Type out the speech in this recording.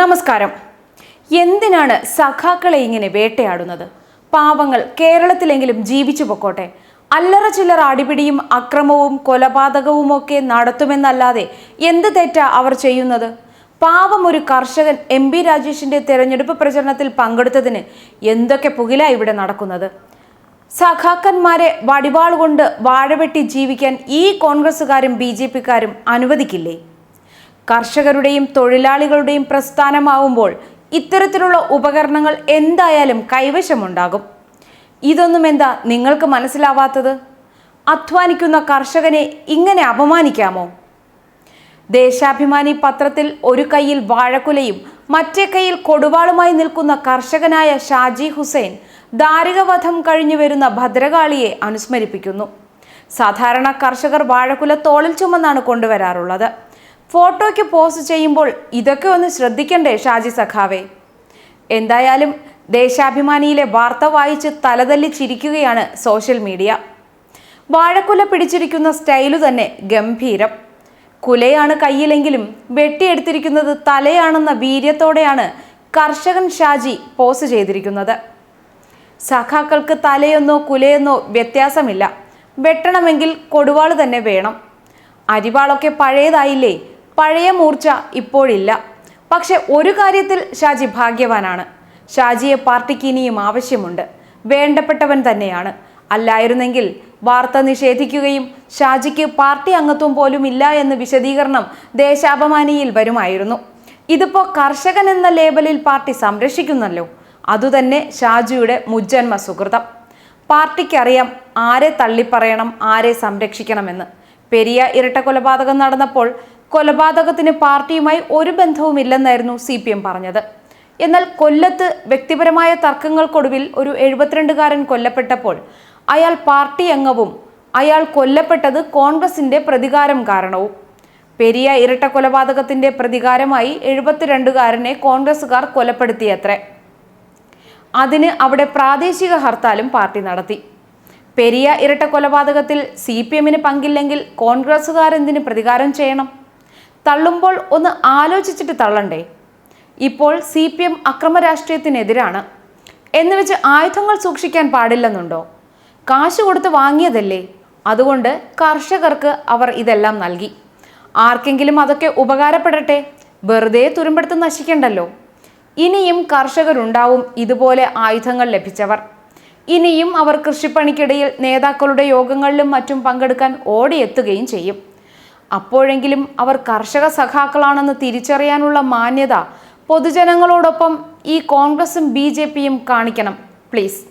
നമസ്കാരം. എന്തിനാണ് സഖാക്കളെ ഇങ്ങനെ വേട്ടയാടുന്നത്? പാവങ്ങൾ കേരളത്തിലെങ്കിലും ജീവിച്ചു പൊക്കോട്ടെ. അല്ലറ ചില്ലർ അടിപിടിയും അക്രമവും കൊലപാതകവുമൊക്കെ നടത്തുമെന്നല്ലാതെ എന്ത് തെറ്റാ അവർ ചെയ്യുന്നത്? പാവം ഒരു കർഷകൻ എം പി രാജേഷിന്റെ തെരഞ്ഞെടുപ്പ് പ്രചരണത്തിൽ പങ്കെടുത്തതിന് എന്തൊക്കെ പുകില ഇവിടെ നടക്കുന്നത്? സഖാക്കന്മാരെ വടിവാൾ കൊണ്ട് വാഴവെട്ടി ജീവിക്കാൻ ഈ കോൺഗ്രസ്സുകാരും ബി ജെ പിക്കാരും അനുവദിക്കില്ലേ? കർഷകരുടെയും തൊഴിലാളികളുടെയും പ്രസ്ഥാനമാവുമ്പോൾ ഇത്തരത്തിലുള്ള ഉപകരണങ്ങൾ എന്തായാലും കൈവശമുണ്ടാകും. ഇതൊന്നും എന്താ നിങ്ങൾക്ക് മനസ്സിലാവാത്തത്? അധ്വാനിക്കുന്ന കർഷകനെ ഇങ്ങനെ അപമാനിക്കാമോ? ദേശാഭിമാനി പത്രത്തിൽ ഒരു കൈയിൽ വാഴക്കുലയും മറ്റേ കൈയിൽ കൊടുവാളുമായി നിൽക്കുന്ന കർഷകനായ ഷാജി ഹുസൈൻ ദാരികവധം കഴിഞ്ഞു വരുന്ന ഭദ്രകാളിയെ അനുസ്മരിപ്പിക്കുന്നു. സാധാരണ കർഷകർ വാഴക്കുല തോളിൽ ചുമന്നാണ് കൊണ്ടുവരാറുള്ളത്. ഫോട്ടോയ്ക്ക് പോസ്റ്റ് ചെയ്യുമ്പോൾ ഇതൊക്കെ ഒന്ന് ശ്രദ്ധിക്കണ്ടേ ഷാജി സഖാവേ? എന്തായാലും ദേശാഭിമാനിയിലെ വാർത്ത വായിച്ച് തലതല്ലി ചിരിക്കുകയാണ് സോഷ്യൽ മീഡിയ. വാഴക്കുല പിടിച്ചിരിക്കുന്ന സ്റ്റൈലു തന്നെ ഗംഭീരം. കുലയാണ് കയ്യിലെങ്കിലും വെട്ടിയെടുത്തിരിക്കുന്നത് തലയാണെന്ന വീര്യത്തോടെയാണ് കർഷകൻ ഷാജി പോസ് ചെയ്തിരിക്കുന്നത്. സഖാക്കൾക്ക് തലയെന്നോ കുലയെന്നോ വ്യത്യാസമില്ല. വെട്ടണമെങ്കിൽ കൊടുവാൾ തന്നെ വേണം. അരിവാളൊക്കെ പഴയതായില്ലേ? പഴയ മൂർച്ച ഇപ്പോഴില്ല. പക്ഷെ ഒരു കാര്യത്തിൽ ഷാജി ഭാഗ്യവാനാണ്. ഷാജിയെ പാർട്ടിക്ക് ഇനിയും ആവശ്യമുണ്ട്. വേണ്ടപ്പെട്ടവൻ തന്നെയാണ്. അല്ലായിരുന്നെങ്കിൽ വാർത്ത നിഷേധിക്കുകയും ഷാജിക്ക് പാർട്ടി അംഗത്വം പോലും ഇല്ല എന്ന് വിശദീകരണം ദേശാഭിമാനിയിൽ വരുമായിരുന്നു. ഇതിപ്പോ കർഷകൻ എന്ന ലേബലിൽ പാർട്ടി സംരക്ഷിക്കുന്നല്ലോ. അതുതന്നെ ഷാജിയുടെ മുജ്ജന്മ സുഹൃതം. പാർട്ടിക്കറിയാം ആരെ തള്ളിപ്പറയണം ആരെ സംരക്ഷിക്കണമെന്ന്. പെരിയ ഇരട്ട കൊലപാതകം നടന്നപ്പോൾ കൊലപാതകത്തിന് പാർട്ടിയുമായി ഒരു ബന്ധവുമില്ലെന്നായിരുന്നു സി പി എം പറഞ്ഞത്. എന്നാൽ കൊല്ലത്ത് വ്യക്തിപരമായ തർക്കങ്ങൾക്കൊടുവിൽ ഒരു എഴുപത്തിരണ്ടുകാരൻ കൊല്ലപ്പെട്ടപ്പോൾ അയാൾ പാർട്ടി അംഗവും അയാൾ കൊല്ലപ്പെട്ടത് കോൺഗ്രസിന്റെ പ്രതികാരം കാരണവും. പെരിയ ഇരട്ട കൊലപാതകത്തിന്റെ പ്രതികാരമായി എഴുപത്തിരണ്ടുകാരനെ കോൺഗ്രസുകാർ കൊലപ്പെടുത്തിയത്രേ. അതിന് അവിടെ പ്രാദേശിക ഹർത്താലും പാർട്ടി നടത്തി. പെരിയ ഇരട്ട കൊലപാതകത്തിൽ സി പി എമ്മിന് പങ്കില്ലെങ്കിൽ കോൺഗ്രസുകാരെന്തിന് പ്രതികാരം ചെയ്യണം? തള്ളുമ്പോൾ ഒന്ന് ആലോചിച്ചിട്ട് തള്ളണ്ടേ? ഇപ്പോൾ സി പി എം അക്രമ രാഷ്ട്രീയത്തിനെതിരാണ് എന്ന് വെച്ച് ആയുധങ്ങൾ സൂക്ഷിക്കാൻ പാടില്ലെന്നുണ്ടോ? കാശ് കൊടുത്ത് വാങ്ങിയതല്ലേ? അതുകൊണ്ട് കർഷകർക്ക് അവർ ഇതെല്ലാം നൽകി. ആർക്കെങ്കിലും അതൊക്കെ ഉപകാരപ്പെടട്ടെ? വെറുതെ തുരുമ്പെടുത്ത് നശിക്കണ്ടല്ലോ. ഇനിയും കർഷകരുണ്ടാവും ഇതുപോലെ ആയുധങ്ങൾ ലഭിച്ചവർ. ഇനിയും അവർ കൃഷിപ്പണിക്കിടയിൽ നേതാക്കളുടെ യോഗങ്ങളിലും മറ്റും പങ്കെടുക്കാൻ ഓടിയെത്തുകയും ചെയ്യും. അപ്പോഴെങ്കിലും അവർ കർഷക സഖാക്കളാണെന്ന് തിരിച്ചറിയാനുള്ള മാന്യത പൊതുജനങ്ങളോടൊപ്പം ഈ കോൺഗ്രസും ബി കാണിക്കണം. പ്ലീസ്.